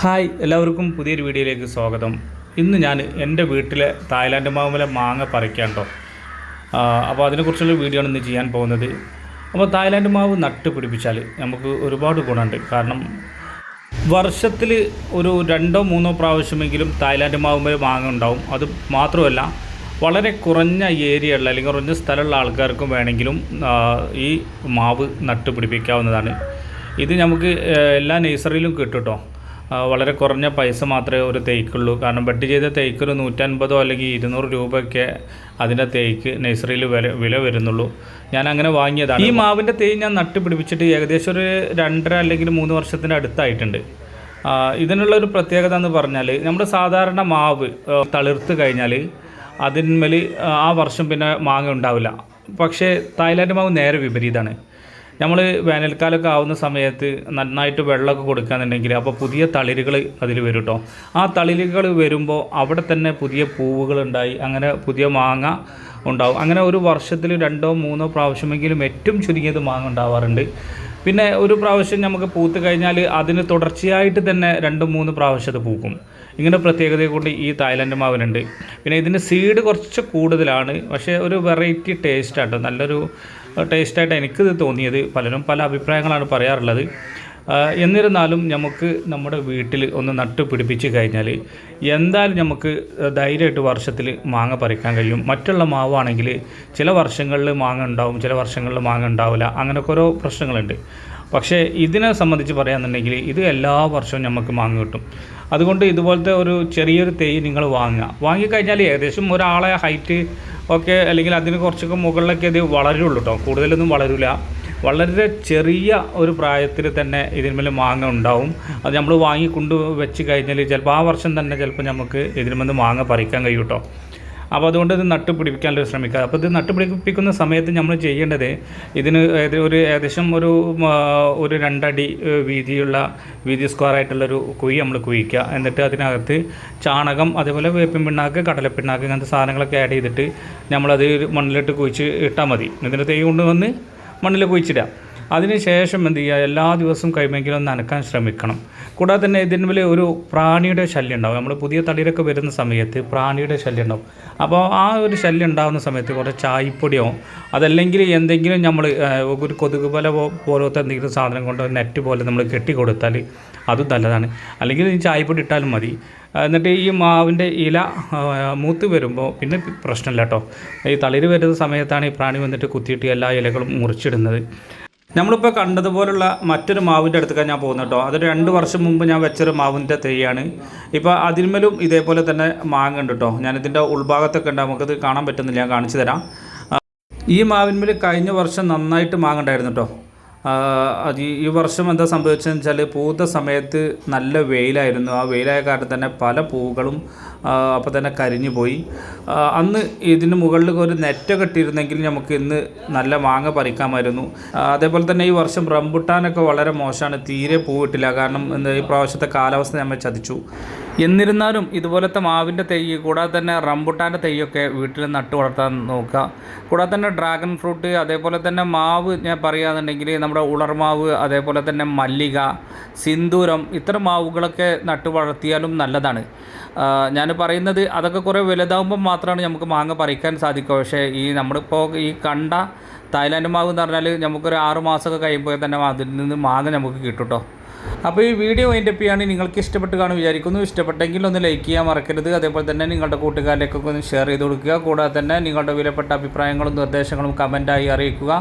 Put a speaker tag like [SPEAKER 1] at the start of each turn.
[SPEAKER 1] Hi എല്ലാവർക്കും പുതിയൊരു വീഡിയോയിലേക്ക് സ്വാഗതം. ഇന്ന് ഞാൻ എന്റെ വീട്ടിലെ തായ്ലാൻഡ് മാവിലെ മാങ്ങ പറിക്കാൻ കേട്ടോ അപ്പോൾ അതിനെക്കുറിച്ചുള്ള വീഡിയോ ആണ് ഇന്ന് ചെയ്യാൻ പോകുന്നത്. അപ്പോൾ തായ്ലാൻഡ് മാവ് നട്ട് പിടിപ്പിച്ചാൽ നമുക്ക് ഒരുപാട് ഗുണമുണ്ട്. കാരണം വർഷത്തിൽ ഒരു രണ്ടോ മൂന്നോ പ്രാവശ്യമെങ്കിലും തായ്ലാൻഡ് മാവുമ്പോൾ മാങ്ങ ഉണ്ടാവും. അത് മാത്രമല്ല വളരെ കുറഞ്ഞ ഏരിയ ഉള്ള അല്ലെങ്കിൽ കുറഞ്ഞ സ്ഥലമുള്ള ആൾക്കാർക്കും വേണമെങ്കിലും ഈ മാവ് നട്ട് പിടിപ്പിക്കാവുന്നതാണ്. ഇത് നമുക്ക് എല്ലാ നേഴ്സറിയിലും കിട്ടും കേട്ടോ വളരെ കുറഞ്ഞ പൈസ മാത്രമേ ഒരു തേക്കുള്ളൂ. കാരണം ബഡ് ചെയ്ത തേക്ക് ഒരു നൂറ്റൻപതോ അല്ലെങ്കിൽ ഇരുന്നൂറ് രൂപയൊക്കെ അതിന്റെ തേക്ക് നഴ്സറിയിൽ വില വില വരുന്നുള്ളൂ. ഞാൻ അങ്ങനെ വാങ്ങിയതാണ്. ഈ മാവിന്റെ തേ ഞാൻ നട്ടുപിടിപ്പിച്ചിട്ട് ഏകദേശം ഒരു രണ്ടര അല്ലെങ്കിൽ മൂന്ന് വർഷത്തിന്റെ അടുത്തായിട്ടുണ്ട്. ഇതിനുള്ള ഒരു പ്രത്യേകത എന്ന് പറഞ്ഞാൽ നമ്മുടെ സാധാരണ മാവ് തളിർത്ത് കഴിഞ്ഞാൽ അതിന്മേൽ ആ വർഷം പിന്നെ മാങ്ങ ഉണ്ടാവില്ല. പക്ഷേ തായ്ലാൻഡ് മാവ് നേരെ വിപരീതമാണ് നമ്മൾ വേനൽക്കാലമൊക്കെ ആവുന്ന സമയത്ത് നന്നായിട്ട് വെള്ളമൊക്കെ കൊടുക്കുകയെന്നുണ്ടെങ്കിൽ അപ്പോൾ പുതിയ തളിരുകൾ അതിൽ വരും കേട്ടോ ആ തളിരുകൾ വരുമ്പോൾ അവിടെ തന്നെ പുതിയ പൂവുകൾ ഉണ്ടായി അങ്ങനെ പുതിയ മാങ്ങ ഉണ്ടാവും. അങ്ങനെ ഒരു വർഷത്തിൽ രണ്ടോ മൂന്നോ പ്രാവശ്യമെങ്കിലും ഏറ്റവും ചുരുങ്ങിയത് മാങ്ങ ഉണ്ടാവാറുണ്ട്. പിന്നെ ഒരു പ്രാവശ്യം നമുക്ക് പൂത്ത് കഴിഞ്ഞാൽ അതിന് തുടർച്ചയായിട്ട് തന്നെ രണ്ട് മൂന്ന് പ്രാവശ്യം അത് പൂക്കും. ഇങ്ങനെ പ്രത്യേകതയെ കൊണ്ട് ഈ തായ്ലൻഡ് മാവിനുണ്ട്. പിന്നെ ഇതിന്റെ സീഡ് കുറച്ച് കൂടുതലാണ്. പക്ഷേ ഒരു വെറൈറ്റി ടേസ്റ്റ് ആട്ടോ. നല്ലൊരു ടേസ്റ്റായിട്ട് എനിക്കിത് തോന്നിയത് പലരും പല അഭിപ്രായങ്ങളാണ് പറയാറുള്ളത്. എന്നിരുന്നാലും നമുക്ക് നമ്മുടെ വീട്ടിൽ ഒന്ന് നട്ട് പിടിപ്പിച്ച് കഴിഞ്ഞാൽ എന്തായാലും നമുക്ക് ധൈര്യമായിട്ട് വർഷത്തിൽ മാങ്ങ പറിക്കാൻ കഴിയും. മറ്റുള്ള മാവാണെങ്കിൽ ചില വർഷങ്ങളിൽ മാങ്ങ ഉണ്ടാവും ചില വർഷങ്ങളിൽ മാങ്ങ ഉണ്ടാവില്ല. അങ്ങനെയൊക്കെ ഓരോ പ്രശ്നങ്ങളുണ്ട്. പക്ഷേ ഇതിനെ സംബന്ധിച്ച് പറയുകയാണെന്നുണ്ടെങ്കിൽ ഇത് എല്ലാ വർഷവും നമുക്ക് മാങ്ങ കിട്ടും. അതുകൊണ്ട് ഇതുപോലത്തെ ഒരു ചെറിയൊരു തൈ നിങ്ങൾ വാങ്ങുക. വാങ്ങിക്കഴിഞ്ഞാൽ ഏകദേശം ഒരാളെ ഹൈറ്റ് ഒക്കെ അല്ലെങ്കിൽ അതിന് കുറച്ചൊക്കെ മുകളിലൊക്കെ ഇത് വളരുള്ളൂ കേട്ടോ കൂടുതലൊന്നും വളരില്ല വളരെ ചെറിയ ഒരു പ്രായത്തിൽ തന്നെ ഇതിന്മേൽ മാങ്ങ ഉണ്ടാവും. അത് നമ്മൾ വാങ്ങി കൊണ്ട് വെച്ച് കഴിഞ്ഞാൽ ചിലപ്പോൾ ആ വർഷം തന്നെ ചിലപ്പോൾ നമുക്ക് ഇതിന്മേൽ മാങ്ങ പറിക്കാൻ കഴിയും കേട്ടോ അപ്പോൾ അതുകൊണ്ട് ഇത് നട്ട് പിടിപ്പിക്കാനുള്ള ശ്രമിക്കുക. അപ്പോൾ ഇത് നട്ട് പിടിപ്പിക്കുന്ന സമയത്ത് നമ്മൾ ചെയ്യേണ്ടത് ഇതിന് ഒരു ഏകദേശം ഒരു ഒരു രണ്ടടി വീതിയുള്ള വീതി സ്ക്വയർ ആയിട്ടുള്ളൊരു കുഴി നമ്മൾ കുഴിക്കുക. എന്നിട്ട് അതിനകത്ത് ചാണകം അതേപോലെ വേപ്പിൻ പിണ്ണാക്ക് കടലപ്പിണ്ണാക്ക് ഇങ്ങനത്തെ സാധനങ്ങളൊക്കെ ആഡ് ചെയ്തിട്ട് നമ്മളത് മണ്ണിലിട്ട് കുഴിച്ച് ഇട്ടാൽ മതി. ഇതിന്റെ തൈ കൊണ്ടുവന്ന് മണ്ണിൽ കുഴിച്ചിടുക. അതിന് ശേഷം എന്ത് ചെയ്യുക? എല്ലാ ദിവസവും കഴിയുമെങ്കിലും നനക്കാൻ ശ്രമിക്കണം. കൂടാതെ തന്നെ ഇതിന്മേൽ ഒരു പ്രാണിയുടെ ശല്യം ഉണ്ടാവും. നമ്മൾ പുതിയ തടിയിലൊക്കെ വരുന്ന സമയത്ത് പ്രാണിയുടെ ശല്യം ഉണ്ടാവും. അപ്പോൾ ആ ഒരു ശല്യം ഉണ്ടാകുന്ന സമയത്ത് കുറച്ച് ചായപ്പൊടിയോ അതല്ലെങ്കിൽ എന്തെങ്കിലും നമ്മൾ ഒരു കൊതുക് പല പോലത്തെ എന്തെങ്കിലും സാധനം കൊണ്ട് നെറ്റ് പോലെ നമ്മൾ കെട്ടി കൊടുത്താൽ അതും നല്ലതാണ്. അല്ലെങ്കിൽ ചായപ്പൊടി ഇട്ടാലും മതി. എന്നിട്ട് ഈ മാവിന്റെ ഇല മൂത്ത് വരുമ്പോൾ പിന്നെ പ്രശ്നമില്ല കേട്ടോ. ഈ തളിര് വരുന്ന സമയത്താണ് ഈ പ്രാണി വന്നിട്ട് കുത്തിയിട്ട് എല്ലാ ഇലകളും മുറിച്ചിടുന്നത്. നമ്മളിപ്പോൾ കണ്ടതുപോലുള്ള മറ്റൊരു മാവിന്റെ അടുത്തേക്കാണ് ഞാൻ പോകുന്നത് കേട്ടോ. അതൊരു രണ്ട് വർഷം മുമ്പ് ഞാൻ വെച്ചൊരു മാവിന്റെ തൈയാണ്. ഇപ്പോൾ അതിന്മേലും ഇതേപോലെ തന്നെ മാങ്ങ ഉണ്ട് കേട്ടോ. ഞാനിതിന്റെ ഉൾഭാഗത്തൊക്കെ ഉണ്ട്. നമുക്കത് കാണാൻ പറ്റുന്നില്ല. ഞാൻ കാണിച്ചു തരാം. ഈ മാവിന്മേൽ കഴിഞ്ഞ വർഷം നന്നായിട്ട് മാങ്ങ ഉണ്ടായിരുന്നു കേട്ടോ. അത് ഈ- വർഷം എന്താ സംഭവിച്ചതെന്ന് വെച്ചാൽ പൂത്ത സമയത്ത് നല്ല വെയിലായിരുന്നു. ആ വെയിലായ കാരണം തന്നെ പല പൂക്കളും അപ്പോൾ തന്നെ കരിഞ്ഞു പോയി. അന്ന് ഇതിന് മുകളിൽ ഒരു നെറ്റ് കെട്ടിയിരുന്നെങ്കിൽ നമുക്ക് ഇന്ന് നല്ല മാങ്ങ പറിക്കാമായിരുന്നു. അതേപോലെ തന്നെ ഈ വർഷം റംബുട്ടാനൊക്കെ വളരെ മോശമാണ്. തീരെ പൂവിട്ടില്ല കാരണം എന്താ ഈ പ്രാവശ്യത്തെ കാലാവസ്ഥ നമ്മൾ ചതിച്ചു. എന്നിരുന്നാലും ഇതുപോലത്തെ മാവിന്റെ തൈ കൂടാതെ തന്നെ റംബുട്ടാന്റെ തൈയൊക്കെ വീട്ടിൽ നട്ടു വളർത്താൻ നോക്കുക. കൂടാതെ തന്നെ ഡ്രാഗൺ ഫ്രൂട്ട് അതേപോലെ തന്നെ മാവ് ഞാൻ പറയുകയാണെന്നുണ്ടെങ്കിൽ നമ്മുടെ ഉളർമാവ് അതേപോലെ തന്നെ മല്ലിക സിന്ദൂരം ഇത്തരം മാവുകളൊക്കെ നട്ടു വളർത്തിയാലും നല്ലതാണ്. ഞാൻ പറയുന്നത് അതൊക്കെ കുറേ വലുതാവുമ്പം മാത്രമാണ് നമുക്ക് മാങ്ങ പറിക്കാൻ സാധിക്കുക പക്ഷേ ഈ നമ്മളിപ്പോൾ ഈ കണ്ട തായ്ലാൻഡ് മാവ് എന്ന് പറഞ്ഞാൽ നമുക്കൊരു ആറ് മാസമൊക്കെ കഴിയുമ്പോൾ തന്നെ അതിൽ നിന്ന് മാങ്ങ നമുക്ക് കിട്ടും കേട്ടോ അപ്പോൾ ഈ വീഡിയോ അതിന്റെ പിയാണ് നിങ്ങൾക്ക് ഇഷ്ടപ്പെട്ട് കാണും വിചാരിക്കുന്നു. ഇഷ്ടപ്പെട്ടെങ്കിൽ ഒന്ന് ലൈക്ക് ചെയ്യാൻ മറക്കരുത്. അതേപോലെ തന്നെ നിങ്ങളുടെ കൂട്ടുകാരിലേക്കൊക്കെ ഒന്ന് ഷെയർ ചെയ്ത് കൊടുക്കുക. കൂടാതെ തന്നെ നിങ്ങളുടെ വിലപ്പെട്ട അഭിപ്രായങ്ങളും നിർദ്ദേശങ്ങളും കമന്റായി അറിയിക്കുക.